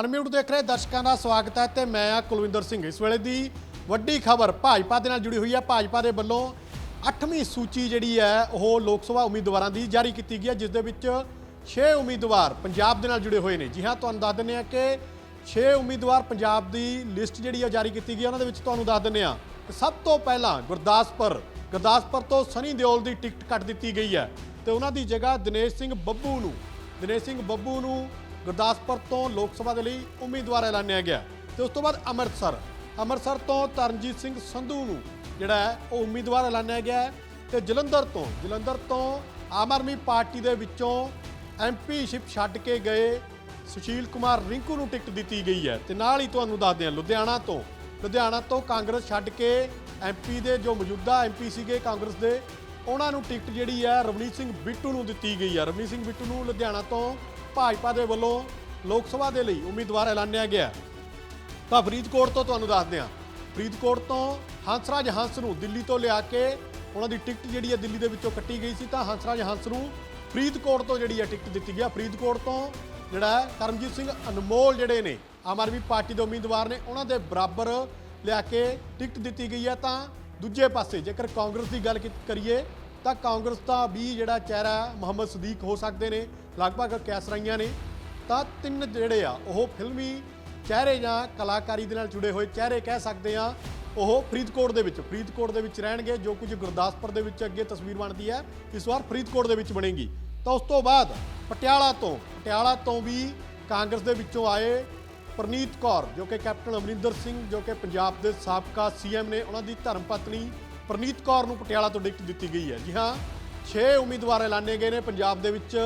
Unmute ਦੇਖ ਰਹੇ ਦਰਸ਼ਕਾਂ ਦਾ ਸਵਾਗਤ ਹੈ ਤੇ ਮੈਂ ਆ ਕੁਲਵਿੰਦਰ ਸਿੰਘ। ਇਸ ਵੇਲੇ ਦੀ ਵੱਡੀ ਖਬਰ ਭਾਜਪਾ ਦੇ ਨਾਲ ਜੁੜੀ ਹੋਈ ਹੈ। ਭਾਜਪਾ ਦੇ ਵੱਲੋਂ 8ਵੀਂ ਸੂਚੀ ਜਿਹੜੀ ਹੈ, ਉਹ ਲੋਕ ਸਭਾ ਉਮੀਦਵਾਰਾਂ ਦੀ ਜਾਰੀ ਕੀਤੀ ਗਈ ਹੈ, ਜਿਸ ਦੇ ਵਿੱਚ 6 ਉਮੀਦਵਾਰ ਪੰਜਾਬ ਦੇ ਨਾਲ ਜੁੜੇ ਹੋਏ ਨੇ। ਜੀ ਹਾਂ, ਤੁਹਾਨੂੰ ਦੱਸ ਦਿੰਦੇ ਆ ਕਿ 6 ਉਮੀਦਵਾਰ ਪੰਜਾਬ ਦੀ ਲਿਸਟ ਜਿਹੜੀ ਆ ਜਾਰੀ ਕੀਤੀ ਗਈ ਹੈ। ਉਹਨਾਂ ਦੇ ਵਿੱਚ ਤੁਹਾਨੂੰ ਦੱਸ ਦਿੰਦੇ ਆ ਸਭ ਤੋਂ ਪਹਿਲਾਂ ਗੁਰਦਾਸਪੁਰ। ਗੁਰਦਾਸਪੁਰ ਤੋਂ ਸਨੀ ਦਿਓਲ ਦੀ ਟਿਕਟ ਕੱਟ ਦਿੱਤੀ ਗਈ ਹੈ ਤੇ ਉਹਨਾਂ ਦੀ ਜਗ੍ਹਾ ਦਿਨੇਸ਼ ਸਿੰਘ ਬੱਬੂ ਨੂੰ, ਦਿਨੇਸ਼ ਸਿੰਘ ਬੱਬੂ ਨੂੰ ਗੁਰਦਾਸਪੁਰ ਤੋਂ ਲੋਕ ਸਭਾ ਦੇ ਲਈ ਉਮੀਦਵਾਰ ਐਲਾਨਿਆ ਗਿਆ ਤੇ ਉਸ ਤੋਂ ਬਾਅਦ ਅੰਮ੍ਰਿਤਸਰ। ਅੰਮ੍ਰਿਤਸਰ ਤੋਂ ਤਰਨਜੀਤ ਸਿੰਘ ਸੰਧੂ ਨੂੰ ਜਿਹੜਾ ਹੈ, ਉਹ ਉਮੀਦਵਾਰ ਐਲਾਨਿਆ ਗਿਆ ਹੈ ਤੇ ਜਲੰਧਰ ਤੋਂ ਜਲੰਧਰ ਤੋਂ ਆਮ ਆਦਮੀ ਪਾਰਟੀ ਦੇ ਵਿੱਚੋਂ ਐਮਪੀਸ਼ਿਪ ਛੱਡ ਕੇ ਗਏ ਸੁਸ਼ੀਲ ਕੁਮਾਰ ਰਿੰਕੂ ਨੂੰ ਟਿਕਟ ਦਿੱਤੀ ਗਈ ਹੈ ਤੇ ਨਾਲ ਹੀ ਤੁਹਾਨੂੰ ਦੱਸਦੇ ਹਾਂ ਲੁਧਿਆਣਾ ਤੋਂ ਲੁਧਿਆਣਾ ਤੋਂ ਕਾਂਗਰਸ ਛੱਡ ਕੇ ਐਮਪੀ ਦੇ ਜੋ ਮੌਜੂਦਾ ਐਮਪੀ ਸੀਗੇ ਕਾਂਗਰਸ ਦੇ, ਉਹਨਾਂ ਨੂੰ ਟਿਕਟ ਜਿਹੜੀ ਹੈ ਰਵਨੀਤ ਸਿੰਘ ਬਿੱਟੂ ਨੂੰ ਦਿੱਤੀ ਗਈ ਹੈ। ਰਵਨੀਤ ਸਿੰਘ ਬਿੱਟੂ ਨੂੰ ਲੁਧਿਆਣਾ ਤੋਂ ਭਾਜਪਾ ਦੇ ਵੱਲੋਂ ਲੋਕ ਸਭਾ ਦੇ ਲਈ ਉਮੀਦਵਾਰ ਐਲਾਨਿਆ ਗਿਆ ਤਾਂ ਫਰੀਦਕੋਟ ਤੋਂ ਤੁਹਾਨੂੰ ਦੱਸਦੇ ਹਾਂ। ਫਰੀਦਕੋਟ ਤੋਂ ਹੰਸਰਾਜ ਹੰਸ ਨੂੰ ਦਿੱਲੀ ਤੋਂ ਲਿਆ ਕੇ ਉਹਨਾਂ ਦੀ ਟਿਕਟ ਜਿਹੜੀ ਹੈ ਦਿੱਲੀ ਦੇ ਵਿੱਚੋਂ ਕੱਟੀ ਗਈ ਸੀ। ਤਾਂ ਹੰਸਰਾਜ ਹੰਸ ਨੂੰ ਫਰੀਦਕੋਟ ਤੋਂ ਜਿਹੜੀ ਹੈ ਟਿਕਟ ਦਿੱਤੀ ਗਿਆ ਫਰੀਦਕੋਟ ਤੋਂ ਜਿਹੜਾ ਕਰਮਜੀਤ ਸਿੰਘ ਅਨਮੋਲ ਜਿਹੜੇ ਨੇ, ਆਮ ਆਦਮੀ ਪਾਰਟੀ ਦੇ ਉਮੀਦਵਾਰ ਨੇ, ਉਹਨਾਂ ਦੇ ਬਰਾਬਰ ਲਿਆ ਕੇ ਟਿਕਟ ਦਿੱਤੀ ਗਈ ਹੈ। ਤਾਂ ਦੂਜੇ ਪਾਸੇ ਜੇਕਰ ਕਾਂਗਰਸ ਦੀ ਗੱਲ ਕੀ- ਕਰੀਏ ਤਾਂ ਕਾਂਗਰਸ ਦਾ ਵੀ ਜਿਹੜਾ ਚਿਹਰਾ ਮੁਹੰਮਦ ਸਦੀਕ ਹੋ ਸਕਦੇ ਨੇ, ਲਗਭਗ ਕੈਸਰਾਈਆਂ ਨੇ। ਤਾਂ ਤਿੰਨ ਜਿਹੜੇ ਆ, ਉਹ ਫਿਲਮੀ ਚਿਹਰੇ ਜਾਂ ਕਲਾਕਾਰੀ ਦੇ ਨਾਲ ਜੁੜੇ ਹੋਏ ਚਿਹਰੇ ਕਹਿ ਸਕਦੇ ਆ। ਉਹ ਫਰੀਦਕੋਟ ਦੇ ਵਿੱਚ, ਫਰੀਦਕੋਟ ਦੇ ਵਿੱਚ ਰਹਿਣਗੇ, ਜੋ ਕੁਝ ਗੁਰਦਾਸਪੁਰ ਦੇ ਵਿੱਚ ਅੱਗੇ ਤਸਵੀਰ ਬਣਦੀ ਹੈ, ਇਸ ਵਾਰ ਫਰੀਦਕੋਟ ਦੇ ਵਿੱਚ ਬਣੇਗੀ। ਤਾਂ ਉਸ ਤੋਂ ਬਾਅਦ ਪਟਿਆਲਾ ਤੋਂ ਪਟਿਆਲਾ ਤੋਂ ਵੀ ਕਾਂਗਰਸ ਦੇ ਵਿੱਚੋਂ ਆਏ ਪ੍ਰਨੀਤ ਕੌਰ, ਜੋ ਕਿ ਕੈਪਟਨ ਅਮਰਿੰਦਰ ਸਿੰਘ, ਜੋ ਕਿ ਪੰਜਾਬ ਦੇ ਸਾਬਕਾ ਸੀਐਮ ਨੇ, ਉਹਨਾਂ ਦੀ ਧਰਮ ਪਤਨੀ ਪ੍ਰਨੀਤ ਕੌਰ ਨੂੰ ਪਟਿਆਲਾ ਤੋਂ ਟਿਕਟ ਦਿੱਤੀ ਗਈ ਹੈ। ਜੀ ਹਾਂ 6 ਉਮੀਦਵਾਰ ਐਲਾਨੇ ਗਏ ਨੇ ਪੰਜਾਬ ਦੇ ਵਿੱਚ,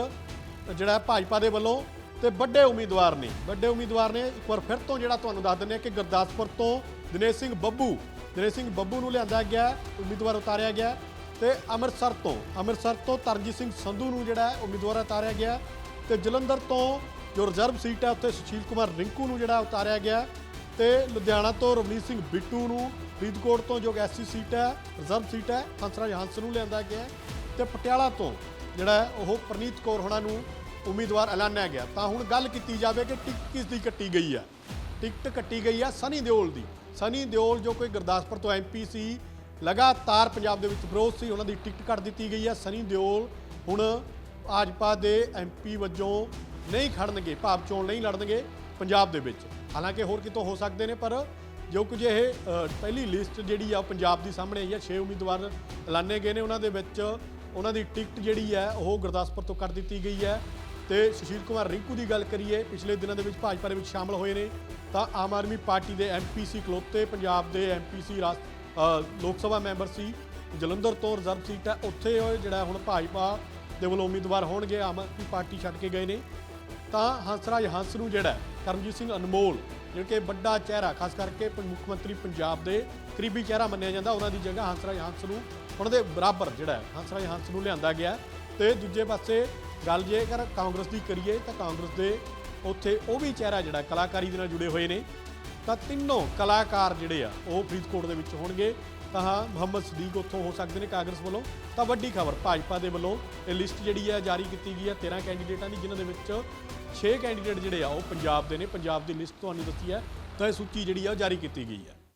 ਜਿਹੜਾ ਭਾਜਪਾ ਦੇ ਵੱਲੋਂ ਤੇ ਵੱਡੇ ਉਮੀਦਵਾਰ ਨੇ। ਵੱਡੇ ਉਮੀਦਵਾਰ ਨੇ, ਇੱਕ ਵਾਰ ਫਿਰ ਤੋਂ ਜਿਹੜਾ ਤੁਹਾਨੂੰ ਦੱਸ ਦਿੰਦੇ ਆ ਕਿ ਗੁਰਦਾਸਪੁਰ ਤੋਂ ਦਿਨੇਸ਼ ਸਿੰਘ ਬੱਬੂ, ਦਿਨੇਸ਼ ਸਿੰਘ ਬੱਬੂ ਨੂੰ ਲਿਆਂਦਾ ਗਿਆ, ਉਮੀਦਵਾਰ ਉਤਾਰਿਆ ਗਿਆ ਤੇ ਅੰਮ੍ਰਿਤਸਰ ਤੋਂ ਅੰਮ੍ਰਿਤਸਰ ਤੋਂ ਤਰਨਜੀਤ ਸਿੰਘ ਸੰਧੂ ਨੂੰ ਜਿਹੜਾ ਉਮੀਦਵਾਰ ਉਤਾਰਿਆ ਗਿਆ ਤੇ ਜਲੰਧਰ ਤੋਂ ਜੋ ਰਿਜ਼ਰਵ ਸੀਟ ਹੈ ਉੱਥੇ ਸੁਸ਼ੀਲ ਕੁਮਾਰ ਰਿੰਕੂ ਨੂੰ ਜਿਹੜਾ ਉਤਾਰਿਆ ਗਿਆ। ਤੇ ਲੁਧਿਆਣਾ ਤੋਂ ਰਵਨੀਤ ਸਿੰਘ ਬਿੱਟੂ ਨੂੰ ਫਰੀਦਕੋਟ ਤੋਂ, ਜੋ ਐਸਸੀ ਸੀਟ ਹੈ, ਰਿਜ਼ਰਵ ਸੀਟ ਹੈ, ਹੰਸਰਾਜ ਹੰਸ ਨੂੰ ਲਿਆਂਦਾ ਗਿਆ ਹੈ ਤੇ ਪਟਿਆਲਾ ਤੋਂ ਜਿਹੜਾ ਉਹ ਪ੍ਰਨੀਤ ਕੌਰ ਹੋਣਾ ਨੂੰ ਉਮੀਦਵਾਰ ਐਲਾਨਿਆ ਗਿਆ। ਤਾਂ ਹੁਣ ਗੱਲ ਕੀਤੀ ਜਾਵੇ ਕਿ ਟਿਕਟ ਕਿਸ ਦੀ ਕੱਟੀ ਗਈ ਹੈ? ਟਿਕਟ ਕੱਟੀ ਗਈ ਹੈ ਸਨੀ ਦਿਓਲ ਦੀ। ਸਨੀ ਦਿਓਲ, ਜੋ ਕੋਈ ਗੁਰਦਾਸਪੁਰ ਤੋਂ ਐਮਪੀ ਸੀ, ਲਗਾਤਾਰ ਪੰਜਾਬ ਦੇ ਵਿੱਚ ਵਿਰੋਧ ਸੀ, ਉਹਨਾਂ ਦੀ ਟਿਕਟ ਕੱਟ ਦਿੱਤੀ ਗਈ ਹੈ। ਸਨੀ ਦਿਓਲ ਹੁਣ ਭਾਜਪਾ ਦੇ ਐਮਪੀ ਵਜੋਂ ਨਹੀਂ ਖੜਨਗੇ, ਭਾਵ ਚੋਣ ਨਹੀਂ ਲੜਨਗੇ। ਪੰਜਾਬ ਦੇ ਵਿੱਚ। ਹਾਲਾਂਕਿ ਹੋਰ ਕਿਤੋਂ ਹੋ ਸਕਦੇ ਨੇ, ਪਰ ਜੋ ਕੁਝ ਇਹ ਪਹਿਲੀ ਲਿਸਟ ਜਿਹੜੀ ਆ ਉਹ ਪੰਜਾਬ ਦੀ ਸਾਹਮਣੇ ਆਈ ਹੈ 6 ਉਮੀਦਵਾਰ ਐਲਾਨੇ ਗਏ ਨੇ ਉਹਨਾਂ ਦੇ ਵਿੱਚ। ਉਹਨਾਂ ਦੀ ਟਿਕਟ ਜਿਹੜੀ ਹੈ ਉਹ ਗੁਰਦਾਸਪੁਰ ਤੋਂ ਕੱਟ ਦਿੱਤੀ ਗਈ ਹੈ ਤੇ ਸੁਸ਼ੀਲ ਕੁਮਾਰ ਰਿੰਕੂ ਦੀ ਗੱਲ ਕਰੀਏ, ਪਿਛਲੇ ਦਿਨਾਂ ਦੇ ਵਿੱਚ ਭਾਜਪਾ ਦੇ ਵਿੱਚ ਸ਼ਾਮਲ ਹੋਏ ਨੇ। ਤਾਂ ਆਮ ਆਦਮੀ ਪਾਰਟੀ ਦੇ ਐਮਪੀਸੀ ਖਲੋਤੇ, ਪੰਜਾਬ ਦੇ ਐਮਪੀਸੀ ਲੋਕ ਸਭਾ ਮੈਂਬਰ ਸੀ ਜਲੰਧਰ ਤੋਂ ਰਿਜ਼ਰਵ ਸੀਟ ਹੈ। ਉੱਥੇ ਜਿਹੜਾ ਹੁਣ ਭਾਜਪਾ ਦੇ ਵੱਲੋਂ ਉਮੀਦਵਾਰ ਹੋਣਗੇ, ਆਮ ਆਦਮੀ ਪਾਰਟੀ ਛੱਡ ਕੇ ਗਏ ਨੇ। ਤਾਂ ਹੰਸਰਾਜ ਹੰਸ ਨੂੰ ਜਿਹੜਾ ਕਰਮਜੀਤ ਸਿੰਘ ਅਨਮੋਲ ਜਿਹੜਾ ਕਿ ਵੱਡਾ ਚਿਹਰਾ ਖਾਸ ਕਰਕੇ ਮੁੱਖ ਮੰਤਰੀ ਪੰਜਾਬ ਦੇ ਕਰੀਬੀ ਚਿਹਰਾ ਮੰਨਿਆ ਜਾਂਦਾ ਉਹਨਾਂ ਦੀ ਜਗ੍ਹਾ ਹੰਸਰਾਜ ਹੰਸ ਨੂੰ ਉਹਨਾਂ ਦੇ ਬਰਾਬਰ ਜਿਹੜਾ ਹੈ, ਹੰਸਰਾਜ ਹੰਸ ਨੂੰ ਲਿਆਂਦਾ ਗਿਆ ਤੇ ਦੂਜੇ ਪਾਸੇ ਗੱਲ ਜੇਕਰ ਕਾਂਗਰਸ ਦੀ ਕਰੀਏ ਤਾਂ ਕਾਂਗਰਸ ਦੇ ਉੱਥੇ ਉਹ ਵੀ ਚਿਹਰਾ ਜਿਹੜਾ ਕਲਾਕਾਰੀ ਦੇ ਨਾਲ ਜੁੜੇ ਹੋਏ ਨੇ। ਤਾਂ ਤਿੰਨੋਂ ਕਲਾਕਾਰ ਜਿਹੜੇ ਆ ਉਹ ਫਰੀਦਕੋਟ ਦੇ ਵਿੱਚ ਹੋਣਗੇ। ਤਾਂ ਮੁਹੰਮਦ ਸਦੀਕ ਉੱਥੋਂ ਹੋ ਸਕਦੇ ਨੇ ਕਾਂਗਰਸ ਵੱਲੋਂ। ਤਾਂ ਵੱਡੀ ਖਬਰ ਭਾਜਪਾ ਦੇ ਵੱਲੋਂ ਇਹ ਲਿਸਟ ਜਿਹੜੀ ਹੈ ਜਾਰੀ ਕੀਤੀ ਗਈ ਹੈ 13 ਕੈਂਡੀਡੇਟਾਂ ਦੀ ਜਿਨ੍ਹਾਂ ਦੇ ਵਿੱਚ 6 ਕੈਂਡੀਡੇਟ ਜਿਹੜੇ ਆ, ਉਹ ਪੰਜਾਬ ਦੇ ਨੇ। ਪੰਜਾਬ ਦੀ ਲਿਸਟ ਤੁਹਾਨੂੰ ਦਿੱਤੀ ਹੈ। ਤਾਂ ਇਹ ਸੂਚੀ ਜਿਹੜੀ ਆ, ਉਹ ਜਾਰੀ ਕੀਤੀ ਗਈ ਹੈ।